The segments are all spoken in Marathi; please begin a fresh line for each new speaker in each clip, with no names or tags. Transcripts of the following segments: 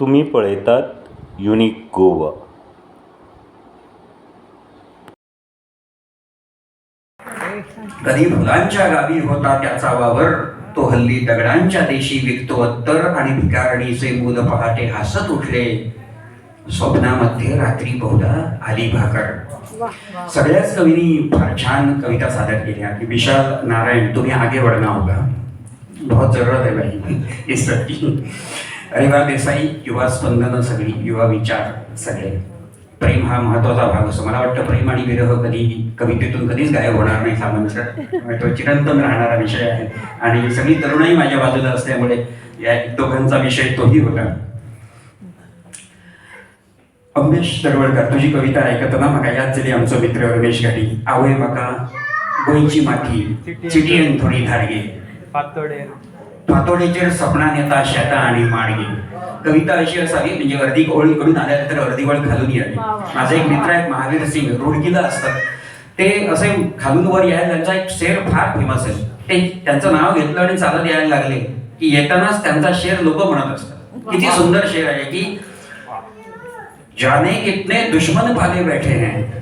तुम्ही पळयतात युनिक गोवा.
कधी फुलांच्या गावी होता त्याचा वावर तो हल्ली दगडांच्या देशी विकतो अत्तर आणि भिकारणीचे मूल पहाटे हसत उठले. स्वप्नामध्ये रात्री बहुधा आली भाकर. सगळ्याच कवींनी फार छान कविता सादर केल्या की विशाल नारायण तुम्ही आगे बढ़ना होगा. बहुत जरूरत आहे भाई इस सब रेवा देसाई युवा स्पंदनं सगळी युवा विचार सगळे. प्रेम हा महत्त्वाचा भाग असतो. मला वाटतं प्रेम आणि विरह कधी कवितेतून कधीच गायब होणार नाही सामान्य तो चिरंतन राहणारा विषय आहे. आणि सगळी तरुणाई माझ्या बाजूला असल्यामुळे या दोघांचा विषय तोही होता. अमेश तडवळकर तुझी कविता ऐकताना मका याद दिली आमचो मित्र रमेश गाडी आवय मका गोयची माती चिटियन थोडी धाडगे.
पातोडे
पातोडेचेर सपनान येता शेतां आणि माडगे कविता अशी असावी म्हणजे अर्धी ओळी कडून आल्यानंतर अर्धी ओळ खालून यावी. माझा एक मित्र आहेत महावीर सिंग रुडकीला असतात. ते असे खालून वर यायला त्यांचा एक शेर फार फेमस आहे. ते त्यांचं नाव घेतलं आणि चालत यायला लागले की येतानाच त्यांचा शेर लोक म्हणत असतात. किती सुंदर शेर आहे की जाने कितने दुश्मन पाले बैठे हैं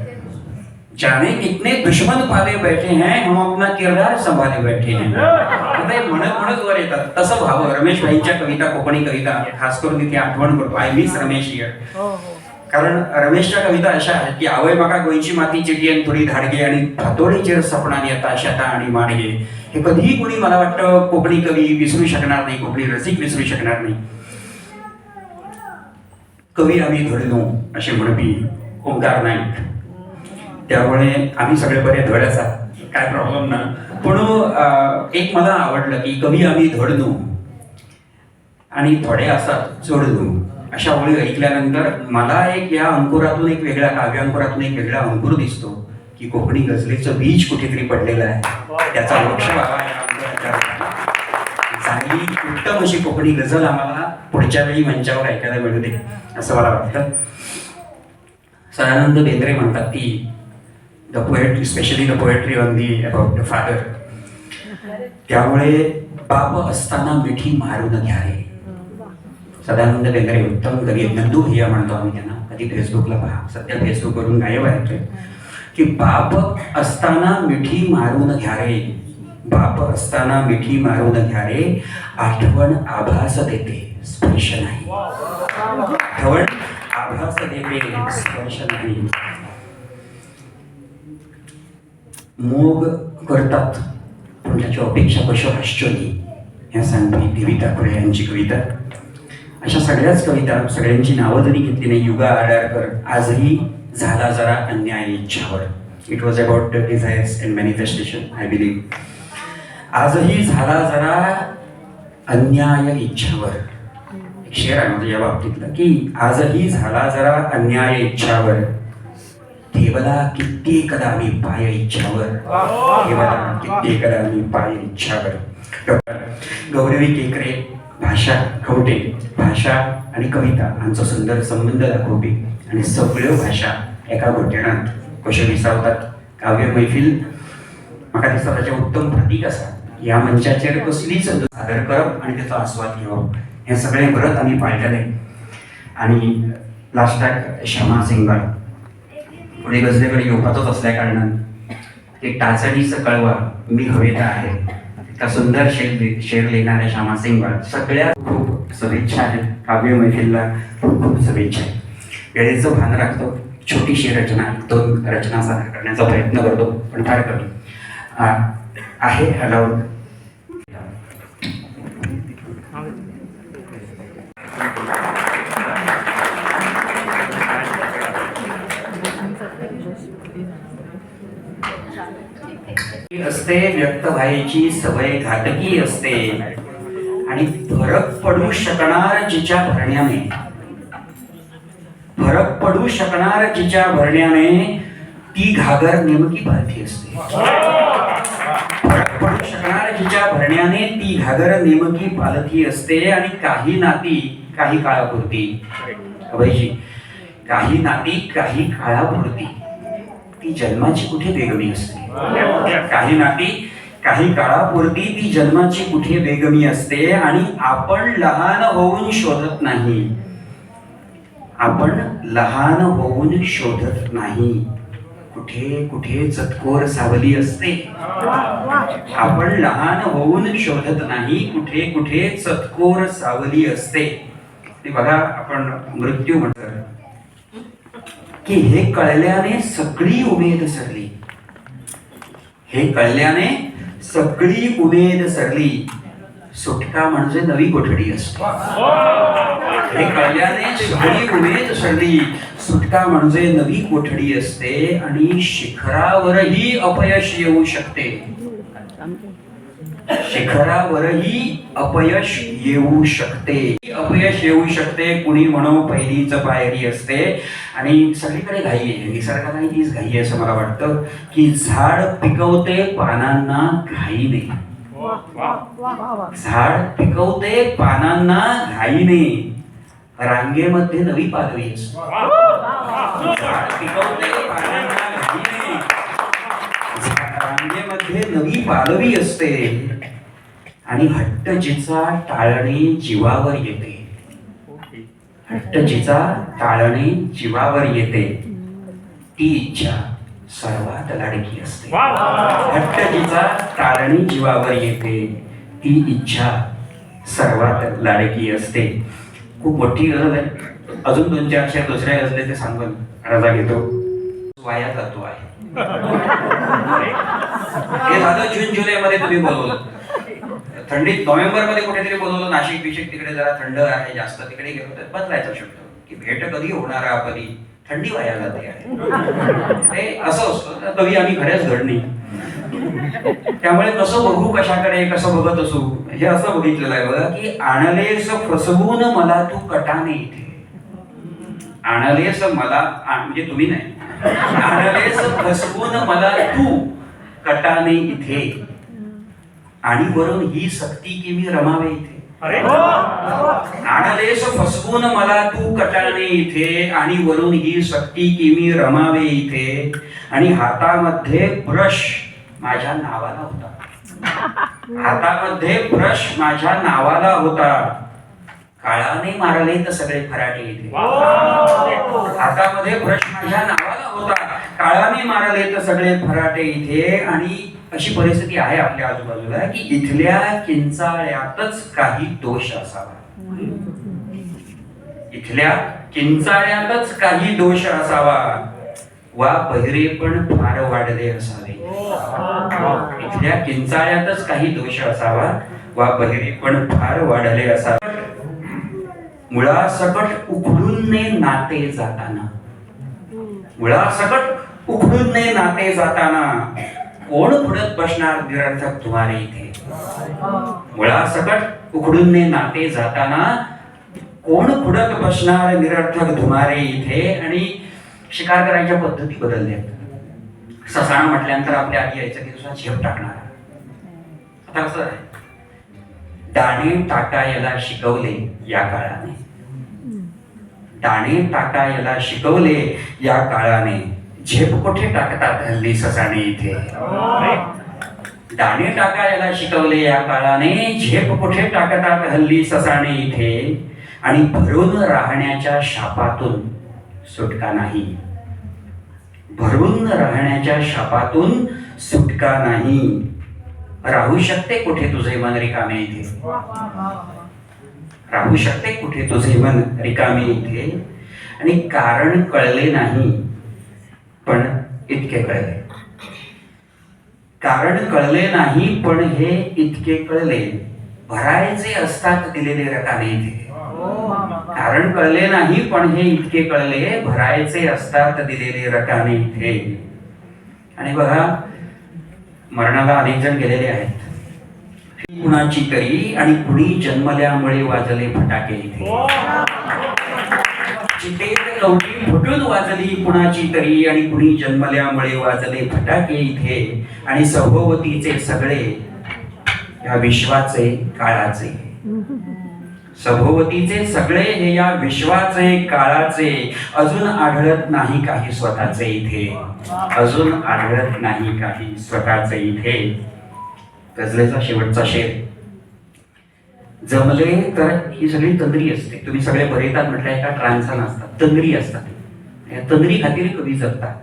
जाने कितने दुश्मन पाले बैठे हैं हम अपना किरदार संभाले बैठे हैं। आता म्हणत म्हणत वर येतात तसं व्हावं रमेश भाईंच्या कविता कोकणी कविता खास करून तिथे आठवण करतो. आय मिस रमेश
हो हो.
कारण रमेशच्या कविता अशा आहेत की आवय माका गोयची माती चिटियन थोडी धाडगे आणि भातोडीचेर सपनान येता शेता आणि माडगे. हे कधीही कोणी मला वाटतं कोकणी कवी विसरू शकणार नाही कोकणी रसिक विसरू शकणार नाही. कवी आम्ही धडलो असे म्हणपी ओंकार नाईक. त्यामुळे आम्ही सगळे बरे धड असा काय प्रॉब्लेम ना. पण एक मला आवडलं की कवी आम्ही धड धडलो आणि थोडे असतात चढलो अशा ओळी ऐकल्यानंतर मला एक या अंकुरातून एक वेगळ्या काव्य अंकुरातून एक वेगळा अंकुर दिसतो की कोकणी गझलेचं बीज कुठेतरी पडलेलं आहे. त्याचा वृक्ष चांगली उत्तम अशी कोकणी गझल आम्हाला पुढच्या वेळी मंचावर ऐकायला मिळू दे असं मला वाटतं. सदानंद बेंद्रे म्हणतात की the poetry specially the poetry on the about the father त्यामुळे बाप असताना मिठी मारून घ्या रे सदानंद बेंद्रे उत्तम कवी नंदू भैया म्हणतो आम्ही त्यांना. कधी फेसबुकला पहा. सध्या फेसबुकवरून गायब आहे की बाप असताना मिठी मारून घ्या रे बाप असताना मिठी मारून घ्या रे आठवण आभास देते स्पर्श नाही. आठवण आभास देते स्पर्श नाही. मोग करतात. पण त्याची अपेक्षा कशो आश्चर्य? ह्या सांगली कविता खुळे यांची कविता. अशा सगळ्याच कविता सगळ्यांची नावं जरी घेतली नाही युगा आडारकर आजही झाला जरा अन्याय Ichhawar. It was about desires and manifestation I believe आजही झाला जरा अन्याय इच्छावर. एक शेर आहे माझ्या या बाबतीतलं की आजही झाला जरा अन्याय इच्छावर. ठेवला कित्येकदा मी पाय इच्छावर. ठेवला कित्येकदा मी पाय इच्छावर. गौरवी केकरे भाषा खवटे भाषा आणि कविता हांचो सुंदर संबंध दाखोवपी आणि सगळ्यो भाषा एका घोटेणांत कश्यो विसावतात काव्य मैफिल म्हाका दिसता ताचें उत्तम प्रतीक आसा ह्या मंचाचेर कसलीच सादर करप आणि त्याचो आस्वाद घेवप. हें सगळें व्रत आमी पाळटले आणि लास्टाक श्यामा सिंगार पुढे गजले योपातच असल्या एक टाचणीचं कळवा मी हवेत आहे. त्या सुंदर शेर शेर लिहिणाऱ्या श्यामासिंग सगळ्या खूप शुभेच्छा आहेत. काव्य मैफिलला खूप खूप शुभेच्छा आहे वेळेचं भान राखतो. छोटीशी रचना दोन रचना सादर करण्याचा प्रयत्न करतो. पण फार कमी. आहे अलाउड. असते व्यक्त व्हायची सवय घातकी असते. आणि फरक पडू शकणार जिच्या भरण्याने. फरक पडू शकणार जिच्या भरण्याने ती घागर नेमकी भारती असते. फरक पडू शकणार जिच्या भरण्याने ती घागर नेमकी पालथी असते. आणि काही नाती काही काळापुरती. अभयजी काही नाती काही काळापुरती. ती जन्माची कुठे बेगमी असते? काही नाती काही काळापुरती ती जन्माची कुठे बेगमी असते आणि आपण लहान होऊन शोधत नाही. आपण लहान होऊन शोधत नाही. कुठे कुठे चतकोर सावली असते. आपण लहान होऊन शोधत नाही कुठे कुठे चतकोर सावली असते. ते बघा आपण मृत्यू म्हणतो. की हे कळल्याने सगळी उमेद सरली हे कळल्याने सगळी उमेद सरली सुटका म्हणजे नवी कोठडी असते. हे कळल्याने सगळी उमेद सरली सुटका म्हणजे नवी कोठडी असते आणि शिखरावरही अपयश येऊ शकते. शिखरावरही अपयश येऊ शकते. अपयश येऊ शकते कुणी म्हणो पहिलीच पायरी असते. आणि सगळीकडे घाई आहे निसर्गालाही तीच घाई आहे असं मला वाटतं की झाड पिकवते पानांना घाईने झाड पिकवते पानांना घाईने रांगेमध्ये नवी पालवी असते. झाड पिकवते पानांना घाईने रांगेमध्ये नवी पालवी असते. आणि हट्ट जिचा टाळणे जीवावर येते. हट्ट जिचा टाळणे जीवावर येते. ती इच्छा सर्वात लाडकी असते. हट्ट जिचा टाळणे जीवावर येते. ती इच्छा सर्वात लाडकी असते. खूप मोठी गरज आहे. अजून दोन चार चार दुसऱ्या गजले ते सांगून रजा घेतो. वाया जातो आहे. हे झालं जून जुलै मध्ये तुम्ही बोलवलं. थंडीत नोव्हेंबरमध्ये कुठेतरी बोलवलं नाशिक बिशिक तिकडे जरा थंड आहे जास्त तिकडे गेलो तर बदलायचा शब्द की भेट कधी होणार कधी थंडी वाया जाते आहे. असं असतं. कवी आम्ही खऱ्याच घडणी. त्यामुळे कसं बघू कशाकडे कसं बघत असू? हे असं बघितलेलं आहे बघा की आणलेस फसवून मला तू कटाने इथे आणलेस मला म्हणजे तुम्ही नाही. आणलेस फसवून मला तू कटाने इथे. आणि वरून ही सक्ती की मी रमावे इथे. आणलेस फसवून मला तू कटाने इथे. आणि वरून ही सक्ती की मी रमावे इथे. आणि हातामध्ये ब्रश माझ्या नावाला होता. हातामध्ये ब्रश माझ्या नावाला होता. काळाने मारले तर सगळे फराटे इथे हातामध्ये ब्रश माझ्या नावाला होता. काळाने मारले तर सगळे फराटे इथे. आणि अशी परिस्थिती आहे आपल्या आजूबाजूला की इथल्या किंचाळ्यातच काही दोष असावा. इथल्या किंचाळ्यातच काही दोष असावा. वा बहिरे पण फार वाढले असावे. इथल्या किंचाळ्यातच काही दोष असावा. वा बहिरे पण फार वाढले असावे. मुळासकट उखडून ने नाते जाताना. मुळासकट उखडून ने नाते जाताना. कोण पुढत बसणार निरर्थक तुम्हाला इथे? मुळासकट उखडून ने नाते जाताना कोण पुढत बसणार निरर्थक धुमारे इथे? आणि शिकार करायच्या पद्धती बदलल्या. ससाण म्हटल्यानंतर आपल्या आधी यायचं की दुसरा झेप टाकणार. आता कसं आहे? दाणे टाकायला शिकवले या काळाने. दाणे टाकायला शिकवले या काळाने. झेप कुठे टाकतात हल्ली ससाणे इथे? दाणे टाकायला शिकवले या काळाने. झेप कुठे टाकतात हल्ली ससाणे इथे? आणि भरून राहण्याच्या शापातून सुटका नाही. भरून राहण्याच्या शापातून सुटका नाही. राहू शकते कुठे तुझे मन रिकामे इथे? राहू शकते कुठे तुझे मन रिकामे इथे? आणि कारण कळले नाही पण इतके कळले. कारण कळले नाही पण हे इतके कळले. भरायचे असतात दिलेले रकाने इथे. कारण कळले नाही पण हे इतके कळले. भरायचे असतात दिलेले रकाने इथे. आणि बघा मरणाला अनेक जण गेलेले आहेत. कुणाची तरी आणि कुणी जन्मल्यामुळे वाजले फटाके इथे. चितेत फुटून वाजली कुणाची तरी आणि कुणी जन्मल्यामुळे वाजले फटाके इथे. आणि सभोवतीचे सगळे या विश्वाचे काळाचे. सभोवतीचे सगळे हे या विश्वाचे काळाचे अजून आढळत नाही काही स्वतःचे इथे. अजून आढळत नाही काही स्वतःचे इथे. गजलेचा शेवटचा शेर. जमले तर ही सगळी तंद्री असते. तुम्ही सगळे बरयतात म्हटलं एका ट्रान्सान असतात तंद्री असतात. या तंद्री खातीर कवी जगता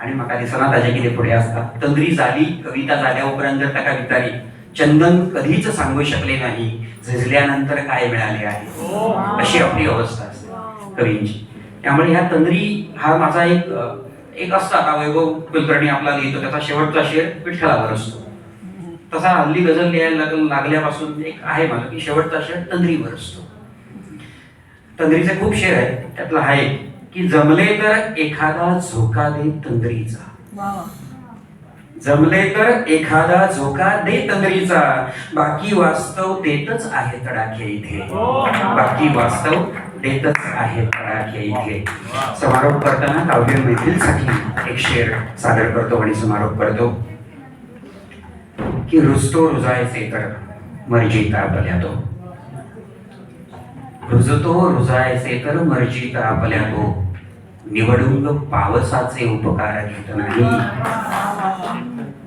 आणि म्हाका दिसना ताजे कितें पुढे असतात. तंद्री जाली कविता जाल्या उपरांत जर ताका विचारी चंदन कधीच सांगू शकले नाही. झिजल्यानंतर काय मिळाले आहे? अशी आपली अवस्था असते कवींची. त्यामुळे ह्या तंद्री हा माझा एक एक असतो आता वैभव कुलकर्णी आपला लिहितो त्याचा शेवटचा शेर विठ्ठलावर असतो. तसा हल्ली गझल लिहायला लाग- लागल्यापासून एक आहे मला की शेवटचा शेर तंद्रीवर असतो. तंद्रीचे खूप शेर आहेत. त्यातला हा एक की जमले तर एखादा झोका दे तंद्रीचा. जमले तर एखादा झोका दे तंद्रीचा बाकी वास्तव देतच आहे तडाखे इथे. बाकी वास्तव देतच आहे तडाखे इथे. समारोप करताना काव्य मैफिलसाठी एक शेर सादर करतो आणि समारोप करतो. की रुजतो रुजायचे तर मर्जी तापल्या तो रुजतो रुजायचे तर मर्जी तापल्या निवडून निवडुंग पावसाचे उपकार घेत नाही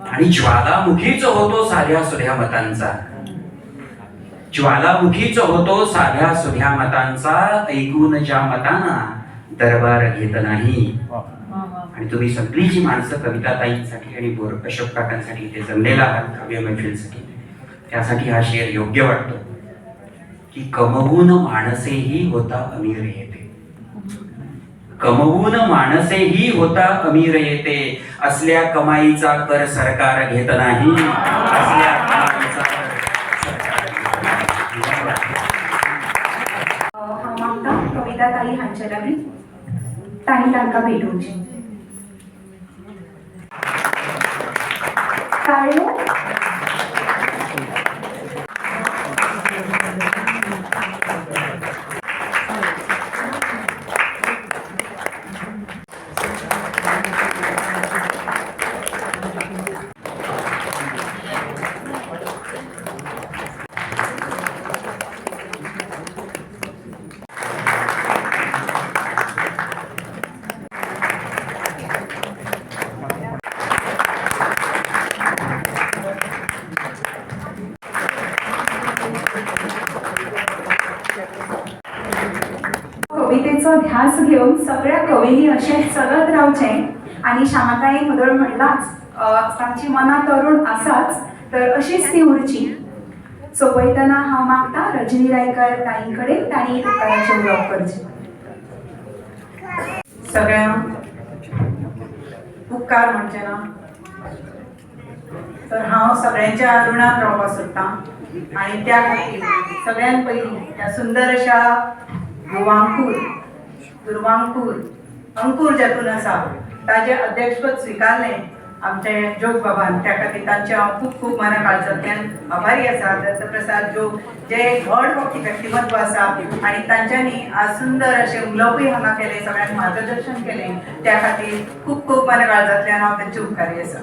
आणि ज्वालामुखीच होतो साध्या सुध्या मतांचा. ज्वालामुखीच होतो साध्या सुध्या मतांचा. ऐकून ज्या मतांना दरबार घेत नाही. आणि तुम्ही सगळी जी माणसं कविताताईंसाठी आणि बोर अशोक काकांसाठी इथे जमलेला आहात काव्य मैफिलसाठी. त्यासाठी हा शेर योग्य वाटतो. की कमवून माणसेही होता अमीर येते कमवून माणसेही होता अमीर येते असल्या कमाईचा कर सरकार घेत नाही. असल्या कमाईचा
कविता ताई हांच्या नवीन ताई तांकां भेटूची ध्यास घेवन सगळ्या कवींनी अशें चलत रावचे. आनी श्यामाताई मुदळ म्हणलाच तांची मनां तरुण आसाच तर अशीच ती उरची. सोपयतना हांव मागता रजनी रायकर ताई कडेन तांणी उपकाराचें उलोवप
सगळ्यांक उपकार म्हणचे ना. तर हांव सगळ्यांच्या ऋणात रावपाक सोदतां आनी त्या खातीर सगळ्यांत पयलीं त्या सुंदर अशा गोवांकूर दुर्वांकूर अंकूर. जातून आसा ताजे अध्यक्षपद स्विकारलें. आमचे जोग बाबान त्या खातीर तांचे हांव खूब खूब मना काळजांतल्यान आभारी आसा दत्तप्रसाद जोग जे व्हड मोठी व्यक्तिमत्व आसा आनी तांच्यांनी आज सुंदर अशें उलोवपूय हांगा केलें सगळ्यांक मार्गदर्शन केलें त्या खातीर खूब खूब मना काळजांतल्यान हांव तांचे उपकारी आसा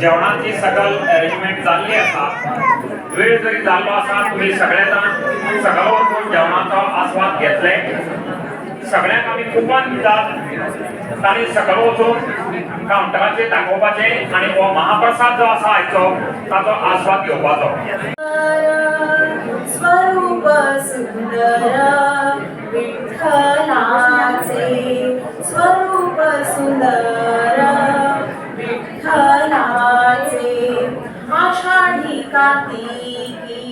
जेवणाची सकल अरेंजमेंट जाल्ली आसा वेळ जरी जाल्लो असा तुम्ही सगळ्यांना सगळ्यावर सकल वचून आस्वाद घेतले सगळ्यांक आमी कुपन दितात ताणी सकल वचून काउंटराचे दाखोवपाचे आनी हो महाप्रसाद जो आसा आयचो ताचो आस्वाद घेवपाचो
स्वरूप सुंदर विठ्ठलाचे स्वरूप सुंदर आषाढी कार्तिकी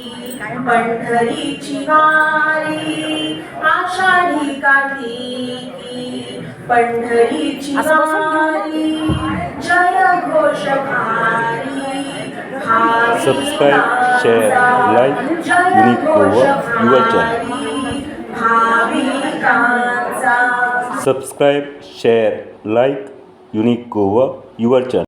पंढरीची वारी आषाढी कार्तिकी पंढरीची वारी जय घोष भारी
Subscribe, share, like, Unique Goa, your channel.
भाविकांचा. विठ्ठलाचा
subscribe share like unique Goa your channel